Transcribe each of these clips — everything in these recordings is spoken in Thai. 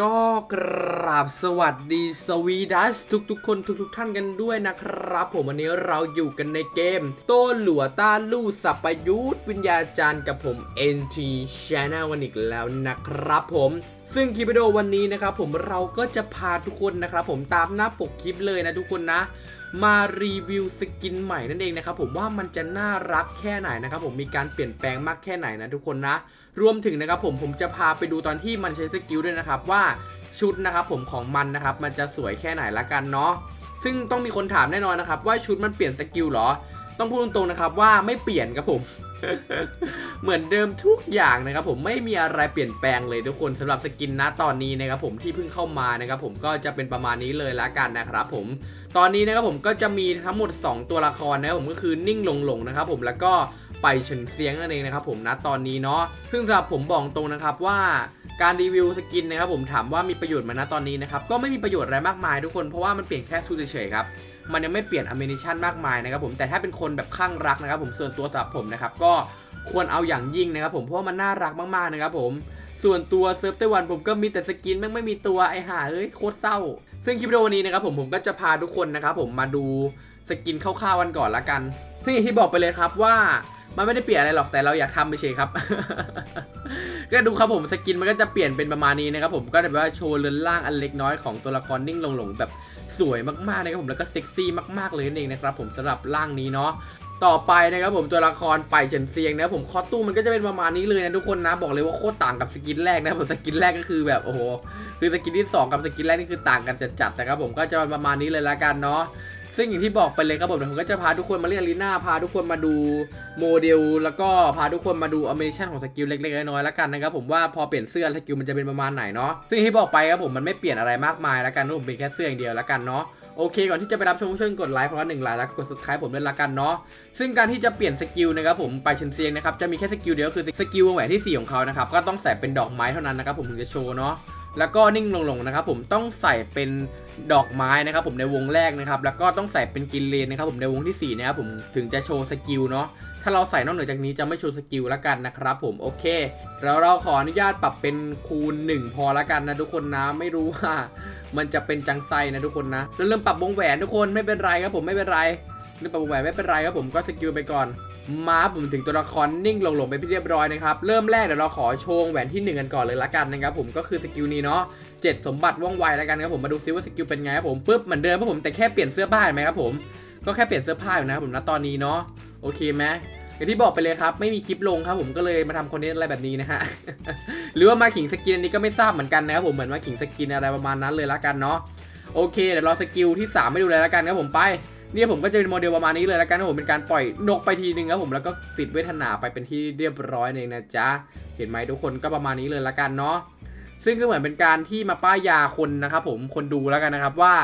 ก็กราบสวัสดีสวีดัสทุกๆ คนทุกๆ ท่านกันด้วยนะครับ ผมวันนี้เราอยู่กันในเกม โต้หลัวต้าลู่สัปยุทธวิญญาจารย์กับผม NT Channel กันอีกแล้วนะครับผมซึ่งคลิปวิดีโอวันนี้นะครับผมเราก็จะพาทุกคนนะครับผมตามหน้าปกคลิปเลยนะทุกคนนะ มารีวิวสกินใหม่นั่นเองนะครับผมว่ามันจะน่ารักแค่ไหนนะครับผมมีการเปลี่ยนแปลงมากแค่ไหนนะทุกคนนะ รวมถึงนะครับผมผมจะพาไปดูตอนที่มันใช้สกิลด้วยนะครับว่าชุดนะครับผมของมันนะครับมันจะสวยแค่ไหนละกันเนาะซึ่งต้องมีคนถามแน่นอนนะครับว่าชุดมันเปลี่ยนสกิลหรอ ต้องพูดตรงๆนะครับว่าไม่เปลี่ยนครับผม เหมือนเดิมทุกอย่างนะครับผมไม่มีอะไรเปลี่ยนแปลงเลยทุกคนสำหรับสกินนะตอนนี้นะครับผมที่เพิ่งเข้ามานะครับผมก็จะเป็นประมาณนี้เลยละกันนะครับผมตอนนี้นะครับผมก็จะมีทั้งหมด 2 ตัวละครนะครับผมก็คือนิ่งหลงหลงนะครับผมแล้วก็ ไปเฉินเซียงนั่นเองนะครับผมนะตอนนี้เนาะซึ่งสำหรับผมบอกตรงนะครับว่าการรีวิวสกินนะครับผมถามว่ามีประโยชน์ไหมนะตอนนี้นะครับก็ไม่มีประโยชน์อะไรมากมายทุกคนเพราะว่ามันเปลี่ยนแค่ชุดเฉยๆครับมันยังไม่เปลี่ยนอเมนิชันมากมายนะครับผมแต่ถ้าเป็นคนแบบข้างรักนะครับผมส่วนตัวสำหรับผมนะครับก็ควรเอาอย่างยิ่งนะครับผมเพราะว่ามันน่ารักมากๆนะครับผมส่วนตัวเซิร์ฟไต้หวันผมก็มีแต่สกินแม่งไม่มีตัวไอห่าเอ้ยโคตรเศร้า ซึ่งคลิปวิดีโอนี้นะครับผมผมก็จะพาทุกคนนะครับผมมาดูสกินคร่าวๆกันก่อนละกัน ซึ่งอย่างที่บอกไปเลยครับว่า มันไม่ได้เปลี่ยนอะไรหรอกแต่เราอยากทำไปเฉยครับ ก็ดูครับผมสกินมันก็จะเปลี่ยนเป็นประมาณนี้นะครับผมก็แบบว่าโชว์เรือนร่างอันเล็กน้อยของตัวละครนิ่งหลงๆแบบสวยมากๆนะครับผมแล้วก็เซ็กซี่มากๆเลยนั่นเองนะครับผมสำหรับร่างนี้เนาะต่อไปนะครับผมตัวละครไปเฉินเซียงนะครับผมคอตูมมันก็จะเป็นประมาณนี้เลยนะทุกคนนะบอกเลยว่าโคตรต่างกับสกินแรกนะผมสกินแรกก็คือแบบโอ้โหคือสกินที่สองกับสกินแรกนี่คือต่างกันจัดๆนะครับผมก็จะประมาณนี้เลยละกันเนาะ ซึ่งอย่างที่บอกไปเลยครับผมเดี๋ยวผมก็จะพาทุกคนมาเล่นอารีนาพาทุกคนมาดูโมเดล แล้วก็พาทุกคนมาดูอเมชันของสกิลเล็กๆน้อยๆแล้วกันนะครับผมว่าพอเปลี่ยนเสื้อสกิลมันจะเป็นประมาณไหนเนาะซึ่งที่บอกไปครับผมมันไม่เปลี่ยนอะไรมากมายแล้วกันนะผมเป็นแค่เสื้ออย่างเดียวแล้วกันเนาะโอเคก่อนที่จะไปรับชมช่วยกดไลค์คนละว่าหนึ่งไลค์แล้วกด subscribe ผมด้วยละกันเนาะซึ่งการที่จะเปลี่ยนสกิลนะครับผมไปเชนเซียงนะครับจะมีแค่สกิลเดียวคือสกิลวงแหวนที่ 4 ของเขานะครับก็ต้องใส่เป็นดอกไม้เท่านั้นนะครับผมถึงจะโชว์เนาะ แล้วก็นิ่งลงๆนะครับผมต้องใส่เป็นดอกไม้นะครับผมในวงแรกนะครับ แล้วก็ต้องใส่เป็นกินเลนนะครับผมในวงที่4นะครับผมถึงจะโชว์สกิลเนาะถ้าเราใส่นอกเหนือจากนี้จะไม่โชว์สกิลละกันนะครับผมโอเคแล้วเราขออนุญาตปรับเป็นคูณ 1 พอละกันนะทุกคนนะไม่รู้ว่า มันจะเป็นจังไซนะทุกคนนะแล้วเริ่มปรับวงแหวนทุกคนไม่เป็นไรครับผมไม่เป็นไรเรื่องปรับวงแหวนไม่เป็นไรครับผมก็สกิลไปก่อน มาผมถึงตัวละครนิ่งลงๆไปที่เรียบร้อยนะครับ เริ่มแรกเดี๋ยวเราขอโชว์แหวนที่ 1 กันก่อนเลยละกันนะครับผมก็คือสกิลนี้เนาะเจ็ดสมบัติว่องไวแล้วกันครับผมมาดูซิว่าสกิลเป็นไงครับผมปุ๊บเหมือนเดิมครับผมแต่แค่เปลี่ยนเสื้อผ้านไหมครับผมก็แค่เปลี่ยนเสื้อผ้าอยู่นะครับผมณตอนนี้เนาะโอเคไหมอย่างที่บอกไปเลยครับ ไม่มีคลิปลงครับผมก็เลยมาทำคอนเทนต์อะไรแบบนี้นะฮะหรือว่ามาขิงสกินอันนี้ก็ไม่ทราบเหมือนกันนะครับผมเหมือนมาขิงสกินอะไรประมาณนั้นเลยละกันเนาะโอเคเดี๋ยวรอสกิลที่3ไม่ดูเลยละกันครับผมไป เนี่ยผมก็จะเป็นโมเดลประมาณนี้เลยแล้วกันนะผมเป็นการปล่อยนกไปทีนึงครับผมแล้วก็ติดเวทนาไปเป็นที่เรียบร้อยเองนะจ๊ะเห็นไหมทุกคนก็ประมาณนี้เลยละกันเนาะซึ่งก็เหมือนเป็นการที่มาป้ายยาคนนะครับผมคนดูแล้วกันนะครับว่า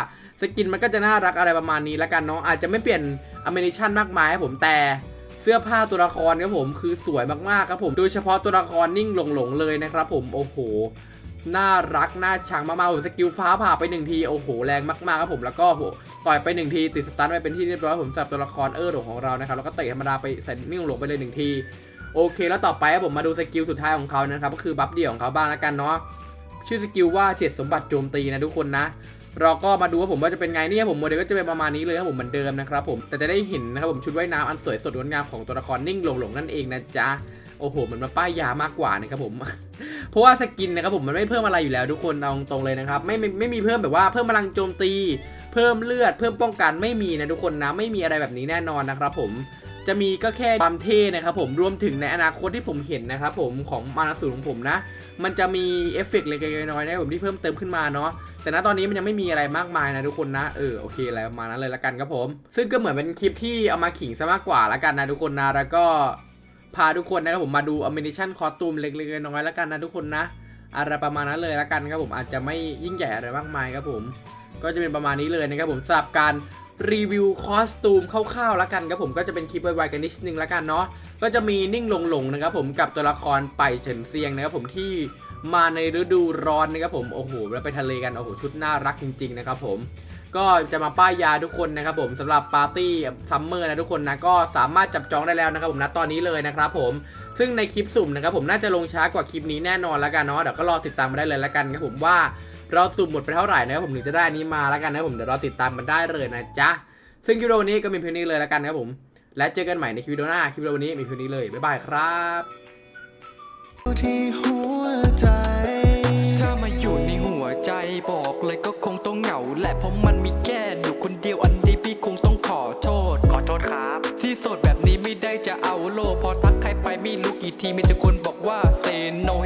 สกินมันก็จะน่ารักอะไรประมาณนี้ละกันเนาะอาจจะไม่เปลี่ยนอเมริชันมากมายครับผมแต่เสื้อผ้าตัวละครครับผมคือสวยมากๆครับผมโดยเฉพาะตัวละครนิ่งหลงๆเลยนะครับผมโอ้โห น่ารักน่าชังมากๆผมสกิลฟ้าผ่าไปหนึ่งทีโอ้โหแรงมากๆครับผมแล้วก็โหต่อยไปหนึ่งทีติดสตันไปเป็นที่เรียบร้อยผมสำหรับตัวละครเออร์หลงของเรานะครับแล้วก็เตะธรรมดาไปใส่นิ่งหลงไปเลยหนึ่งทีโอเค แล้วต่อไปผมมาดูสกิลสุดท้ายของเขานะครับก็คือบัฟเดี่ยวของเขาบ้างแล้วกันเนาะชื่อสกิลว่าเจ็ดสมบัติโจมตีนะทุกคนนะเราก็มาดูว่าผมว่าจะเป็นไงนี่ผมโมเดลก็จะเป็นประมาณนี้เลยครับผมเหมือนเดิมนะครับผมแต่จะได้เห็นนะครับผมชุดว่ายน้ำอันสวยสดงดงามของตัวละครนิ่งหลงๆนั่นเองนะจ๊ะ โอ้โหเหมือนมาป้ายยามากกว่านะครับผม เพราะว่าสกินนะครับผมมันไม่เพิ่มอะไรอยู่แล้วทุกคนเอาตรงเลยนะครับไม่ไม่ไม่มีเพิ่มแบบว่าเพิ่มพลังโจมตี เพิ่มเลือด เพิ่มป้องกันไม่มีนะทุกคนนะไม่มีอะไรแบบนี้แน่นอนนะครับผมจะมีก็แค่ความเท่นะครับผมรวมถึงในอนาคตที่ผมเห็นนะครับผมของมานาสูของผมนะ มันจะมีเอฟเฟกต์เล็กๆน้อยๆนะครับผมที่เพิ่มเติมขึ้นมาเนาะแต่ณตอนนี้มันยังไม่มีอะไรมากมายนะทุกคนนะเออโอเคอะไรประมาณนั้นเลยละกันครับผม ซึ่งก็เหมือนเป็นคลิปที่เอามาขิงซะมากกว่าละกันนะทุกคนนะแล้วก็ พาทุกคนนะครับผมมาดูอเมนิชันคอสตูมเล็กๆน้อยๆแล้วกันนะทุกคนนะอะไรประมาณนั้นเลยแล้วกันครับผมอาจจะไม่ยิ่งใหญ่อะไรมากมายครับผม ก็จะเป็นประมาณนี้เลยนะครับผมสำหรับการรีวิวคอสตูมคร่าวๆแล้วกันครับผมก็จะเป็นคลิปไวๆกันนิดนึงแล้วกันเนาะก็จะมีนิ่งหลงหลงๆนะครับผมกับตัวละครไปเฉินเซียงนะครับผมที่มาในฤดูร้อนนะครับผมโอ้โหแล้วไปทะเลกันโอ้โหชุดน่ารักจริง ๆ นะครับผม ก็จะมาป้ายยาทุกคนนะครับผมสำหรับปาร์ตี้ซัมเมอร์นะทุกคนนะก็สามารถจับจองได้แล้วนะครับผมณตอนนี้เลยนะครับผมซึ่งในคลิปสุ่มนะครับผมน่าจะลงช้ากว่าคลิปนี้แน่นอนแล้วกันเนาะเดี๋ยวก็รอติดตามมาได้เลยแล้วกันครับผมว่าเราสุ่มหมดไปเท่าไหร่นะครับผมถึงจะได้นี้มาแล้วกันนะครับผมเดี๋ยวรอติดตามมันได้เลยนะจ๊ะซึ่งคลิปวิดีโอวันนี้ก็มีเพียงนี้เลยแล้วกันครับผม และเจอกันใหม่ในคลิปวิดีโอหน้าคลิปวิดีโอวันนี้มีเพียงนี้เลยบ๊ายบายครับที่หัวใจถ้ามาอยู่ในหัวใจบอกเลยก็คงต้องเหงาและเพราะมัน รู้กี่ทีมีแต่คน